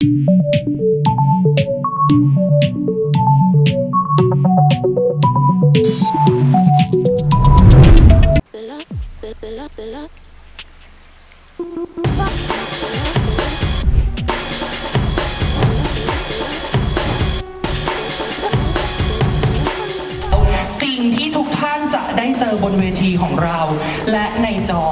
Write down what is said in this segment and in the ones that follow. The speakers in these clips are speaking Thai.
สิ่งที่ทุกท่านจะได้เจอบนเวทีของเรา และในจอ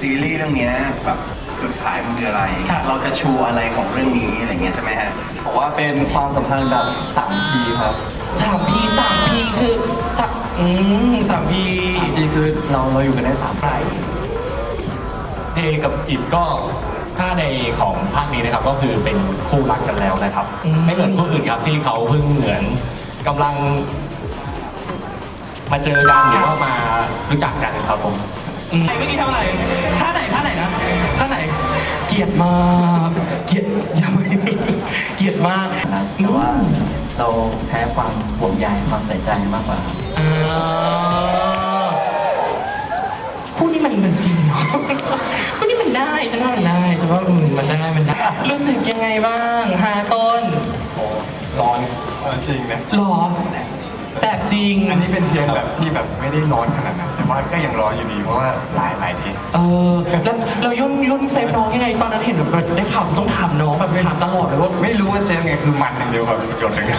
ซีรีส์เรื่องเนี้ยแบบ จุดขายมันคืออะไรครับเราจะชูอะไรของเรื่องนี้อะไรเงี้ยใช่ไหมฮะบอกว่าเป็นความสัมพันธ์แบบสามพีครับสามพีสามพีคือสักอืมสามพีพีคือเราเราอยู่กันได้สามไรเทกับอิดก็ถ้าในของภาคนี้นะครับก็คือเป็นคู่รักกันแล้วนะครับ ไม่เหมือนคู่อื่นครับที่เขาเพิ่งเหมือนกำลัง มาเจอกันหรือว่ามารู้จักกันครับผมอืมเมื่อกี้เท่าไหร่ท่าไหนท่าไหนนะ ท่าไหนเกลียดมากเกลียดอย่าไปเกลียดมากครับแต่ว่าเราแพ้ความห่วงใยความใส่ใจมากกว่าครับอ่าคู่นี้มันมันจริงเหรอคู่นี้มันได้ฉันว่ามันได้ฉันว่าอืมมันได้มันได้รู้สึกยังไงบ้างฮาต้นร้อนจริงนะหรอแสบจริง อันนี้เป็นเพียงแบบที่แบบไม่ได้ร้อนขนาดนั้นแต่ ว่าก็ยังร้อนอยู่ดีเพราะว่าหลายหลายเทคเออแล้วเรายุ่นยุ่นเซฟน้องยังไงตอนนั้นเห็นแบบได้ข่าวต้องถามน้องแบบถามตลอดเลยว่าไม่รู้ว่าเซฟไงคือมันอย่างเดียวครับจดอย่างเดียว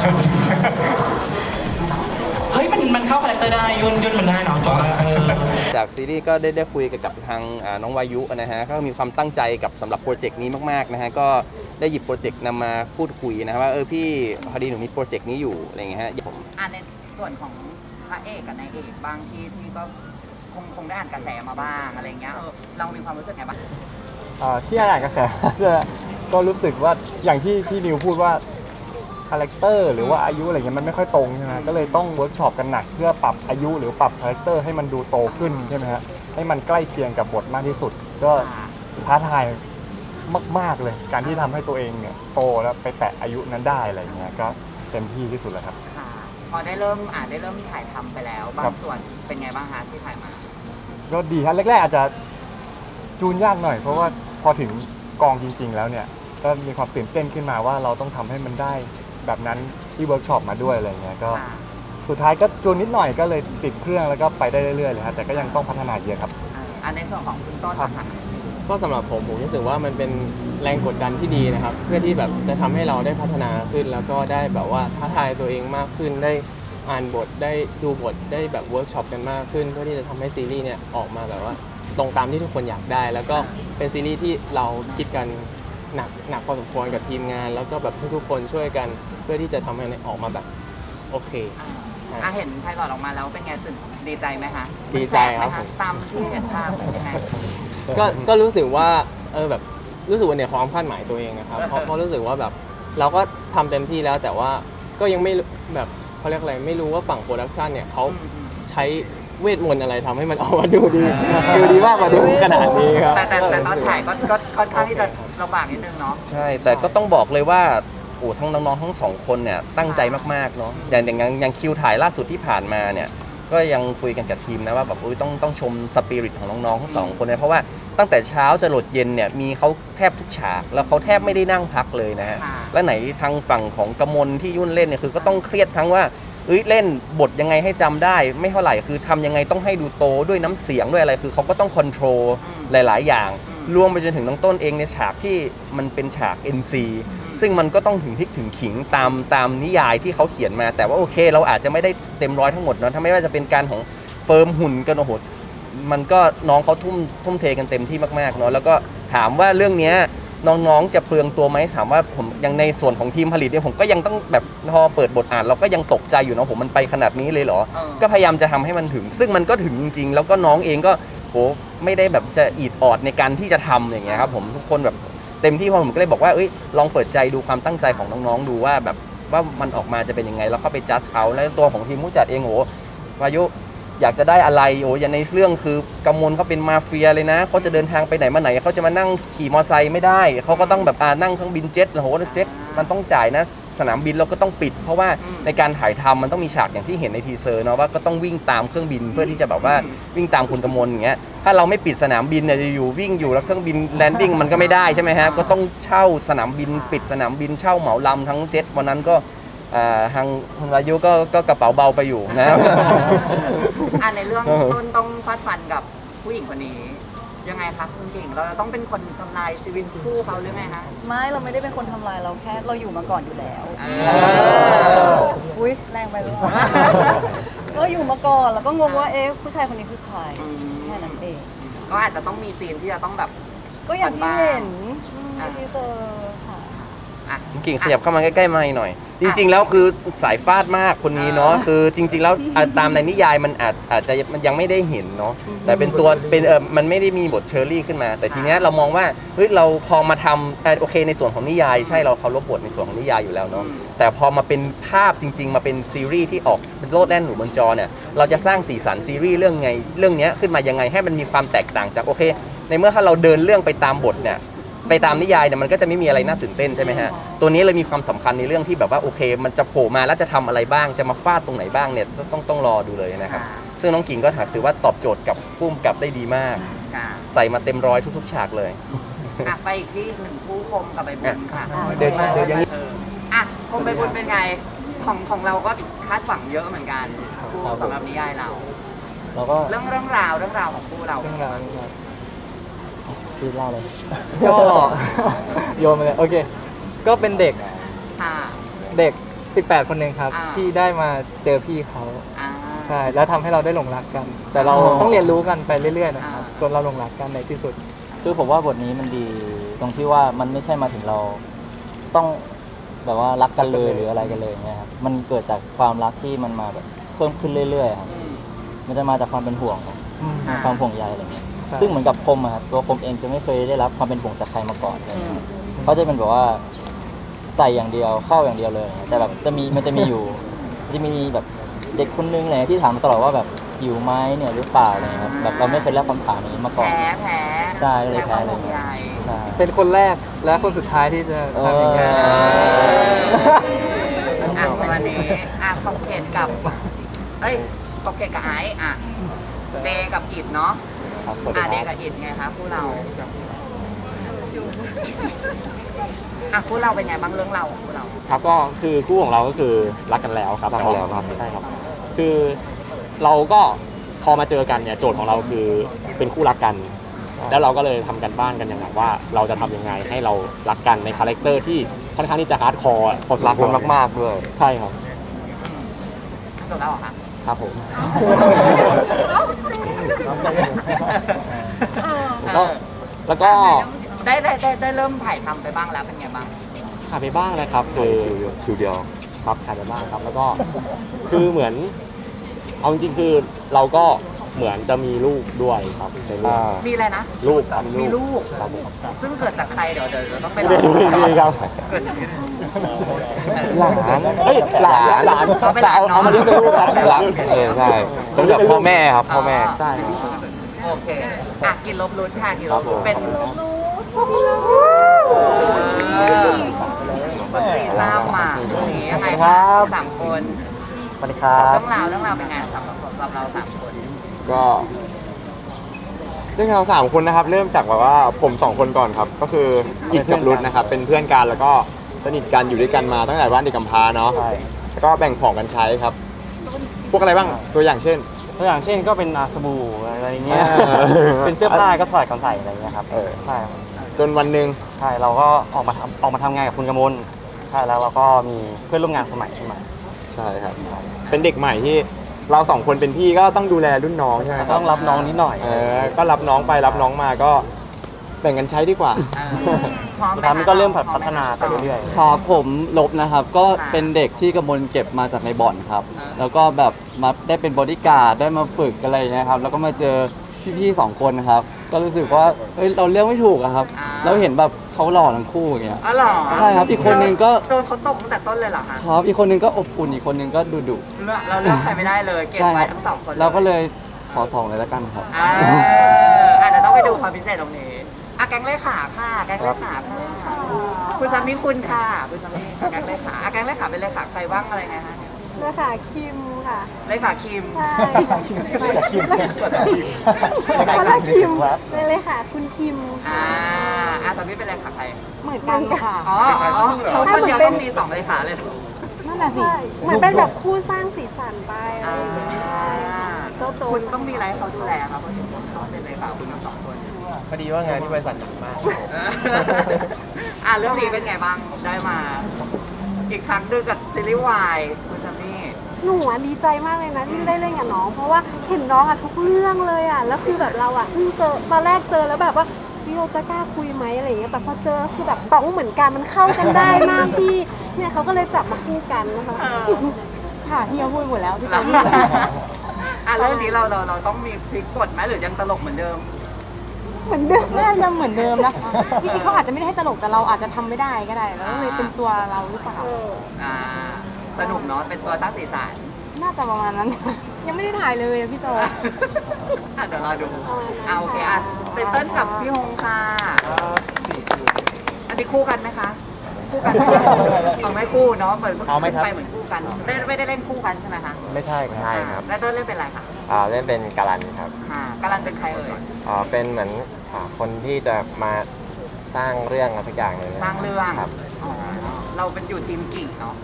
เฮ้ยมันมันเข้าคาแรคเตอร์ได้ยุ่นยุ่นมันได้เนาะจบแล้วเออจากซีรีส์ก็ได้ได้คุยกับทางอ่าน้องวายุนะฮะก็มีความตั้งใจกับสำหรับโปรเจกต์นี้มากๆนะฮะก็ได้หยิบโปรเจกต์นำมาพูดคุยนะฮะว่าเออพี่พอดีหนูมีโปรเจกต์นี้อยู่อะไรอย่างเงี้ยฮะผมอ่านในส่วนของพระเอกกับนายเอกบางที่ที่ก็ คงคงได้อ่านกระแสมาบ้างอะไรเงี้ยเออเรามีความรู้สึกไงบ้างอ่าที่อ่านกระแส ก็รู้สึกว่าอย่างที่ที่นิวพูดว่าคาแรคเตอร์หรือว่าอายุอะไรเงี้ยมันไม่ค่อยตรงใช่ไหมก็เลยต้องเวิร์กช็อปกันหนักเพื่อปรับอายุหรือปรับคาแรคเตอร์ให้มันดูโตขึ้นใช่ไหมฮะให้มันใกล้เคียงกับบทมากที่สุด ก็ท้าทายมากๆเลย การที่ทำให้ตัวเองเนี่ยโตแล้วไปแตะอายุนั้นได้อะไรเงี้ยก็เต็มที่ที่สุดแล้วครับค่ะ พอได้เริ่มอ่านได้เริ่มถ่ายทำไปแล้ว บาครังบ ส่วนเป็นไงบ้างคะที่ถ่ายมา ก็ดีครับแรกๆอาจจะจูนยากหน่อย เพราะว่าพอถึงกองจริง ๆ แล้วเนี่ย ก็มีความตื่นเต้นขึ้นมาว่าเราต้องทำให้มันได้แบบนั้นที่เวิร์กช็อปมาด้วยอะไรเงี้ยก็ ค่ะสุดท้ายก็จูนนิดหน่อยก็เลยติดเครื่องแล้วก็ไปได้เรื่อยๆเลยครับแต่ก็ยังต้องพัฒนาเยอะครับเอ่ออันในส่วนของคุณต้นครับนะคะ ก็สำหรับผมผมรู้สึกว่ามันเป็นแรงกดดันที่ดีนะครับ เพื่อที่แบบจะทำให้เราได้พัฒนาขึ้น แล้วก็ได้แบบว่าท้าทายตัวเองมากขึ้นได้อ่านบทได้ดูบทได้แบบเวิร์กช็อปกันมากขึ้น เพื่อที่จะทำให้ซีรีส์เนี่ยออกมาแบบว่าตรงตามที่ทุกคนอยากได้ แล้วก็เป็นซีรีส์ที่เราคิดกันหนักหนักพอสมควรกับทีมงาน แล้วก็แบบทุกๆคนช่วยกันเพื่อที่จะทำให้ออกมาแบบโอเคอะเห็นไพลอตออกมาแล้วเป็นไงตื่นดีใจไหมคะดีใจครับมันแซ่ไหมะผมตามที่เห็นภาพเป็นยังไง ก็ก็รู้สึกว่าเออแบบรู้สึกว่าเนี่ยความคาดหมายตัวเองนะครับเพราะเพราะรู้สึกว่าแบบเราก็ทำเต็มที่แล้วแต่ว่าก็ยังไม่รู้แบบเขาเรียกอะไรไม่รู้ว่าฝั่งโปรดักชันเนี่ยเขาใช้เวทมนต์อะไรทำให้มันออกมาดูดีดูดีมากกว่าดูขนาดนี้ครับแต่แต่แต่ตอนถ่ายก็ก็ค่อนข้างที่จะลำบากนิดนึงเนาะ ใช่ แต่ก็ต้องบอกเลยว่าโอ้ทั้งน้องๆทั้งสองคนเนี่ยตั้งใจมากๆเนาะอย่างอย่างอย่างอย่างคิวถ่ายล่าสุดที่ผ่านมาเนี่ย ก็ยังคุยกันกับทีมนะว่าแบบอุ๊ยต้องต้องชมสปิริตของน้องๆทั้งสองคนเลยเพราะว่าตั้งแต่เช้าจะหลดเย็นเนี่ยมีเขาแทบทุกฉาก แล้วเขาแทบไม่ได้นั่งพักเลยนะฮะค่ะ และไหนทางฝั่งของกมลที่ยุ่นเล่นเนี่ยคือก็ต้องเครียดทั้งว่าเอ้ยเล่นบทยังไงให้จำได้ ไม่เท่าไหร่คือทำยังไงต้องให้ดูโตด้วยน้ำเสียงด้วยอะไรคือเขาก็ต้องคอนโทรลหลาย ๆ อย่าง รวมไปจนถึงน้องต้นเองในฉากที่มันเป็นฉาก NC ซึ่งมันก็ต้องถึงพริกถึงขิงตามตามนิยายที่เขาเขียนมา แต่ว่าโอเค เราอาจจะไม่ได้เต็มร้อยทั้งหมดเนาะถ้าไม่ว่าจะเป็นการของเฟิร์มหุ่นกันโอ้โหมันก็น้องเขาทุ่มทุ่มเทกันเต็มที่มากๆเนาะแล้วก็ถามว่าเรื่องเนี้ยน้องๆ จะเปลืองตัวไหมถามว่าผมยังในส่วนของทีมผลิตเนี่ยผมก็ยังต้องแบบพอเปิดบทอ่านเราก็ยังตกใจอยู่เนาะผมมันไปขนาดนี้เลยเหรออก็พยายามจะทำให้มันถึง ซึ่งมันก็ถึงจริงๆ แล้วก็น้องเองก็ โหไม่ได้แบบจะอีดออดในการที่จะทำอย่างเงี้ยครับผมทุกคนแบบเต็มที่พอผมก็เลยบอกว่าเอ้ยลองเปิดใจดูความตั้งใจของน้องๆดูว่าแบบว่ามันออกมาจะเป็นยังไงแล้วเข้าไปจัดเขาแล้วตัวของทีมผู้จัดเองโหวายุ อยากจะได้อะไรโอ้ยอย่างในเรื่องคือกำมลเขาเป็นมาเฟียเลยนะเขาจะเดินทางไปไหนมาไหนเขาจะมานั่งขี่มอไซค์ไม่ได้เขาก็ต้องแบบอ่านั่งเครื่องบินเจ็ตโอ้โหเจ็ตมันต้องจ่ายนะ สนามบินเราก็ต้องปิด เพราะว่าในการถ่ายทำมันต้องมีฉากอย่างที่เห็นในทีเซอร์เนาะว่าก็ต้องวิ่งตามเครื่องบินเพื่อที่จะแบบว่าวิ่งตามคุณกำมลอย่างเงี้ยถ้าเราไม่ปิดสนามบินเนี่ยจะอยู่วิ่งอยู่แล้วเครื่องบินแลนดิ้งมันก็ไม่ได้ใช่ไหมฮะก็ต้องเช่าสนามบินปิดสนามบินเช่าเหมาลำทั้งเจ็ตวันนั้นก็ อ่าทางคุณวายุก็ก็กระเป๋าเบาไปอยู่นะ อะในเรื่องต้นต้องฟาดฟันกับผู้หญิงคนนี้ ยังไงคะคุณเก่งเราจะต้องเป็นคนทำลายชีวิตคู่เขาหรือไงคะไม่เราไม่ได้เป็นคนทำลายเราแค่เราอยู่มาก่อนอยู่แล้วเออุ้ยแรงไปหรือเปล่าก็อยู่มาก่อนแล้วก็งงว่าเอ๊ะผู้ชายคนนี้คือใครอืมแค่นั้นเอง ก็อาจจะต้องมีซีนที่จะต้องแบบ ก็อย่างที่เห็นอืมอะในทีเซอร์ค่ะ อะ กิ่งขยับเข้ามาใกล้ๆไม่หน่อย จริง ๆ แล้วคือสายฟาดมากคนนี้เนาะคือจริง ๆ แล้วอะตามในนิยายมันอาจอาจจะมันยังไม่ได้เห็นเนาะแต่เป็นตัวเป็นเออมันไม่ได้มีบทเชอรี่ขึ้นมา แต่ทีเนี้ยเรามองว่าเฮ้ยเราพอมาทำอะโอเคในส่วนของนิยาย ใช่เราเคารพบทในส่วนของนิยายอยู่แล้วเนาะแต่พอมาเป็นภาพจริง ๆ มาเป็นซีรีส์ที่ออกเป็นโลดแล่นหนูบนจอเนี่ยเราจะสร้างสีสันซีรีส์เรื่องไงเรื่องเนี้ยขึ้นมายังไงให้มันมีความแตกต่างจากโอเค ในเมื่อถ้าเราเดินเรื่องไปตามบทเนี่ย ไปตามนิยายเนี่ยมันก็จะไม่มีอะไรน่าตื่นเต้นใช่ไหมฮะตัวนี้เลยมีความสำคัญในเรื่องที่แบบว่าโอเค มันจะโผล่มาแล้วจะทำอะไรบ้างจะมาฟาดตรงไหนบ้างเนี่ยต้องต้องต้องรอดูเลยนะครับซึ่งน้องกิ่งก็ถือว่าตอบโจทย์กับพุ่มกับได้ดีมากค่ะใส่มาเต็มร้อยทุกๆ ฉากเลยอะไปอีกที่หนึ่งคู่คมกับใบบุญค่ะเดินเดินอย่างนี้เอออะคมใบบุญเป็นไงของของเราก็คาดหวังเยอะเหมือนกันคู่สำหรับนิยายเราเราก็เรื่องเรื่องราวเรื่องราวของคู่เราเรื่องราวนี้ครับ พี่เล่าเลยก็ โยนมาเลยโอเค ก็เป็นเด็กค่ะ เด็ก 18 คนหนึ่งครับ อ่า ที่ได้มาเจอพี่เขาอ่า ใช่แล้วทำให้เราได้หลงรักกัน แต่เราต้องเรียนรู้กันไปเรื่อยๆนะครับอ่า จนเราหลงรักกันในที่สุด คือผมว่าบทนี้มันดีตรงที่ว่ามันไม่ใช่มาถึงเราต้องแบบว่ารักกันเลยหรืออะไรกันเลยอย่างเงี้ยครับมันเกิดจากความรักที่มันมาแบบเพิ่มขึ้นเรื่อยๆครับอืม มันจะมาจากความเป็นห่วงครับอ่า ความห่วงใยอะไรเงี้ยใช่ ซึ่งเหมือนกับคมอะครับตัวคมเองจะไม่เคยได้รับความเป็นห่วงจากใครมาก่อนอะไรเงี้ยครับเขาจะเป็นแบบว่าใส่อย่างเดียวเข้าอย่างเดียวเลย แต่แบบจะมีมันจะมีอยู่จะมีแบบเด็กคนนึงอะไรเลยที่ถามมาตลอดว่าแบบหิวไหมเนี่ยหรือเปล่าอะไรเงี้ยครับแบบเราไม่เคยรับคำถามนี้มาก่อนแพ้แพ้ใช่เลยแพ้ความแพ้เลยห่วงใยใช่เป็นคนแรกและคนสุดท้ายที่จะทำอย่างนี้นเอออะวันนี้อะขอบเขตกับ เอ้ยขอบเขตกับไอซ์อะเดย์กับอิดเนาะ ครับสวัสดีอะเดย์ครักับ บอิดไงคะคู่เราอะคู่เราเป็นไงบ้างเรื่องเราของคู่เรา ครับก็คือคู่ของเราก็คือรักกันแล้วครับรักกันแล้วครับ ใช่ครับ คือเราก็พอมาเจอกันเนี่ยโจทย์ของเราคือเป็นคู่รักกัน แล้วเราก็เลยทำกันบ้านกันอย่างหนักว่า เราจะทำยังไงให้เรารักกันในคาแรคเตอร์ที่ค่อนข้างที่จะฮาร์ดคอร์พอสมควรมากๆด้วย ใช่ครับจบแล้วเหรอคะ ครับผมเออแล้วก็ได้ได้ได้ได้เริ่มถ่ายทำไปบ้างแล้วเป็นไงบ้าง ถ่ายไปบ้างนะครับคือคิวเดียว ครับถ่ายไปบ้างครับ แล้วก็ คือเหมือน เอาจริงๆคือเราก็ เหมือนจะมีลูกด้วยครับในเรื่อง มีอะไรนะ ลูกครับมีลูก ครับผมซึ่งเกิดจากใครเดี๋ยวเดี๋ยวเดี๋ยวต้องไปไม่รอได้ดูดีครับ เกิดจาก หลานเฮ้ยหลานหลานเอาไปหลานเนอะเอามาเลี้ยงเป็นลูกครับรักเออใช่ต้องกับพ่อแม่ครับพ่อแม่ ใช่โอเคอะกินลบลุ้นค่ะกินลบลุ้นเป็นเออคนตรีซ้ำมานี้ยังไงคะสามคนสวัสดีครับเรื่องราวเรื่องราวเป็นไงสำหรับสำหรับเราสามคน ก็เรื่องเราวสามคนนะครับ เริ่มจากแบบว่าผมสองคนก่อนครับ ก็คืออิดกับรุดนะครับ เป็นเพื่อนกันแล้วก็สนิทกันอยู่ด้วยกันมาตั้งแต่บ้านเด็กกำพร้าเนาะใช่แล้วก็แบ่งของกันใช้ครับ พวกอะไรบ้างตัวอย่างเช่น ตัวอย่างเช่นก็เป็นอาสบู่อะไรอย่างเงี้ย เออเป็นเสื้อผ้าก็สลัดกันใส่อะไรเงี้ยครับ เออ ใช่ครับจนวันหนึ่งใช่ เราก็ออกมาทำออกมาทำงานกับคุณกมล ใช่ แล้วเราก็มีเพื่อนร่วมงานคนใหม่ขึ้นมา ใช่ครับ เป็นเด็กใหม่ที่ เราสองคนเป็นพี่ก็ต้องดูแลรุ่นน้องใช่ไหมครับต้องรับน้องนิดหน่อย เออก็รับน้องไปรับน้องมาก็แบ่งกันใช้ดีกว่าเออพร้อมสุดไหมท้ายคะมันก็เริ่มพอไหพัฒนาไปเรื่อยๆครับผมลบนะครับก็ค่ะเป็นเด็กที่กำมลเก็บมาจากในบ่อนครับอ่าแล้วก็แบบมาได้เป็นบอดี้การ์ดได้มาฝึกอะไรอย่างเงี้ยครับแล้วก็มาเจอ พี่ๆสองคนนะครับ ก็รู้สึกว่าเฮ้ยเราเลือกไม่ถูกอะครับ อ่า เราเห็นแบบเขาหล่อทั้งคู่อย่างเงี้ย อ๋อเหรอใช่ครับอีกคนนึงก็ โดนเขาตกตั้งแต่ต้นเลยเหรอคะครับอีกคนนึงก็อบอุ่นอีกคนนึงก็ดุดุเลือกเราเลือกใครไม่ได้เลยเก็บใช่คไว้รับทั้งสองคนเราก็เลยขอสองเลยแล้วกันครับ อ่าอะเดี๋ยวต้องไปดูความพิเศษตรงนี้อะแก๊งเลขาค่ะแก๊งเลขาค่ะคุณสามีคุณค่ะคุณสามีค่ะแก๊งเลขาอะแก๊งเลขาเป็นเลขาใครบ้างอะไรไงคะ เลยค่ะคิมค่ะ เลขาคิม ใช่คนละคิมเลยเลยค่ะคุณคิมอ่าอะสามีเป็นเลขาใคร เหมือนกันค่ะ อ๋ออ๋อเขาคนเดียวต้องมีสองเลขาเลยเหรอนั่นแหละสิเหมือนเป็นแบบคู่สร้างสีสันไปอะไรอ่าอย่างเงี้ยใช่โจโจคุณต้องมีอะไรให้เขาดูแลครับเพราะถึงเขาเป็นเลขาคุณทั้งสองคนพอดีว่างานที่บริษัทหนักมากอะเรื่องนี้เป็นไงบ้างได้มา อีกครั้งหนึงกับซีรีส์วายคุณสามี หนูอะดีใจมากเลยนะที่ได้เล่นกับน้อง เพราะว่าเห็นน้องอะทุกเรื่องเลยอะแล้วคือแบบเราอะเพิ่งเจอตอนแรกเจอแล้วแบบว่าพี่เราจะกล้าคุยไหมอะไรอย่างเงี้ยแต่พอเจอคือแบบต้องเหมือนกันมันเข้ากันได้มากพี่เนี่ยเขาก็เลยจับมาคู่กันนะคะค่ะพี่เขาพูดหมดแล้วที่เขาพูดอะเรื่องนี้เราเราเราต้องมีพลิกบทไหมหรือยังตลกเหมือนเดิม เหมือนเดิมน่าจะเหมือนเดิมนะจริงๆเขาอาจจะไม่ได้ให้ตลกแต่เราอาจจะทำไม่ได้ก็ได้แล้วก็เลยเป็นตัวเราหรือเปล่า อ่า สนุกเนาะเป็นตัวสร้างสีสันน่าจะประมาณนั้น ยังไม่ได้ถ่ายเลยอะพี่โต อะเดี๋ยวเราดูเอาโอเคอะเป็นเต้นกับพี่ฮงค่ะอันนี้คู่กันไหมคะคู่กันไหมคะเอาไม่คู่เนาะเหมือนเอาไหมครับ ไปเหมือนคู่กันไม่ไม่ได้เล่นคู่กันใช่ไหมคะไม่ใช่ครับใช่ครับแล้วเต้นเล่นเป็นอะไรคะอ่าเล่นเป็นการันครับอ่าการันเป็นใครเอ่ยอ่าเป็นเหมือนอ่าคนที่จะมาสร้างเรื่องอะไรสักอย่างหนึ่งสร้างเรื่องครับอ๋อเราเป็นอยู่ทีมกิ่งเนาะ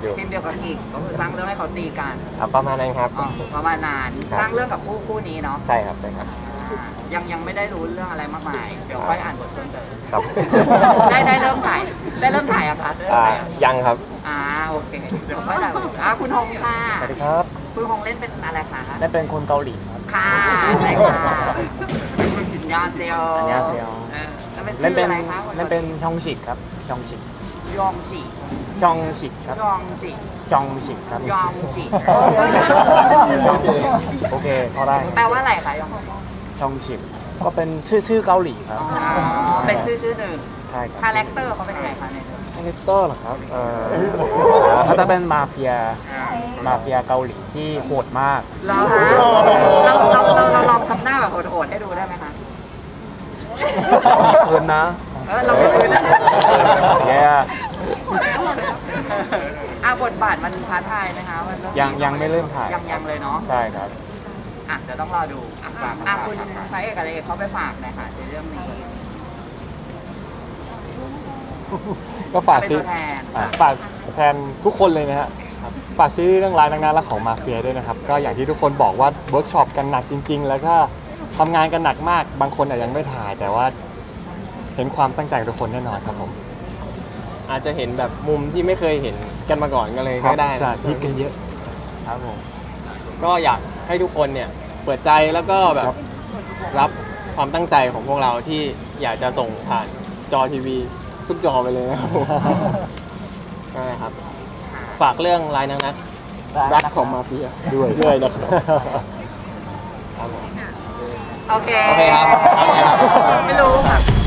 อยู่ทีมเดียวกับกิ่งก็คือสร้างเรื่องให้เขาตีกันอ่าประมาณนั้นครับ อ๋อประมาณนานครับ สร้างเรื่องกับคู่คู่นี้เนาะใช่ครับใช่ครับอ่ายังยังไม่ได้รู้เรื่องอะไรมากมาย เดี๋ยวค่อยอ่านบทเพิ่มเติมครับได้ได้เริ่มถ่ายได้เริ่มถ่ายอะคะได้เริ่มอ่าถ่ายอะยังครับอ่าโอเคเดี๋ยวค่อยถ่ายบทอ่าคุณฮงค่ะสวัสดีครับคุณฮงเล่นเป็นอะไรคะเล่นเป็นคนเกาหลีครับ ค่ะใช่ค่ะยาเซลอันยาเซล เออแล้วเป็นเล่ชื่นอเป็นอะไรคะเล่นเป็นชองชิกครับชองชิกยอง จิชองชิกครับยองจิจองชิกครับยองจิโอเคพอได้แปลว่าอะไรคะยองชองชิกก็เป็นชื่อชื่อเกาหลีครับอ๋อเป็นชื่อชื่อหนึ่งใช่ครับคาแรคเตอร์เขาเป็นยังไงคะในเรื่องคาแรคเตอร์เหรอครับเออเขาจะเป็นมาเฟียมาเฟียเกาหลีที่โหดมากเหรอคะเราเราเราเราลองทำหน้าแบบโหดๆให้ดูได้ไหมคะเกินนะ เออเราไม่รู้นะแย่ อะบทบาทมันท้าทายไหมคะมันต้องยังยังไม่เริ่มถ่ายยังยังเลยเนาะใช่ครับ อะเดี๋ยวต้องรอดูอะฝากอะคุณพระเอกอะไรเขาไปฝากหน่อยค่ะในเรื่องนี้ ก็ฝากเป็นซีตัวแทน อะฝากแทนทุกคนเลยนะฮะฝากซีรีส์เรื่องร้ายนางนาและของมาเฟียด้วยนะครับ ก็อย่างที่ทุกคนบอกว่าเวิร์กช็อปกันหนักจริง ๆ แล้วก็ทำงานกันหนักมาก บางคนอาจจะยังไม่ถ่าย แต่ว่าเห็นความตั้งใจของทุกคนแน่นอนครับผม อาจจะเห็นแบบมุมที่ไม่เคยเห็นกันมาก่อนก็เลยก็ได้นะใช่คิดกันเยอะ ครับผมก็อยากให้ทุกคนเนี่ยเปิดใจแล้วก็แบบรับความตั้งใจของพวกเราที่อยากจะส่งผ่านจอทีวีทุกจอไปเลยนะครับผมนั่นแหละครับ ฝากเรื่องลายนางนักรักของมาเฟียด้วยด้วยนะครับโอเคโอเคครับโอเคครับ ไม่รู้ค่ะ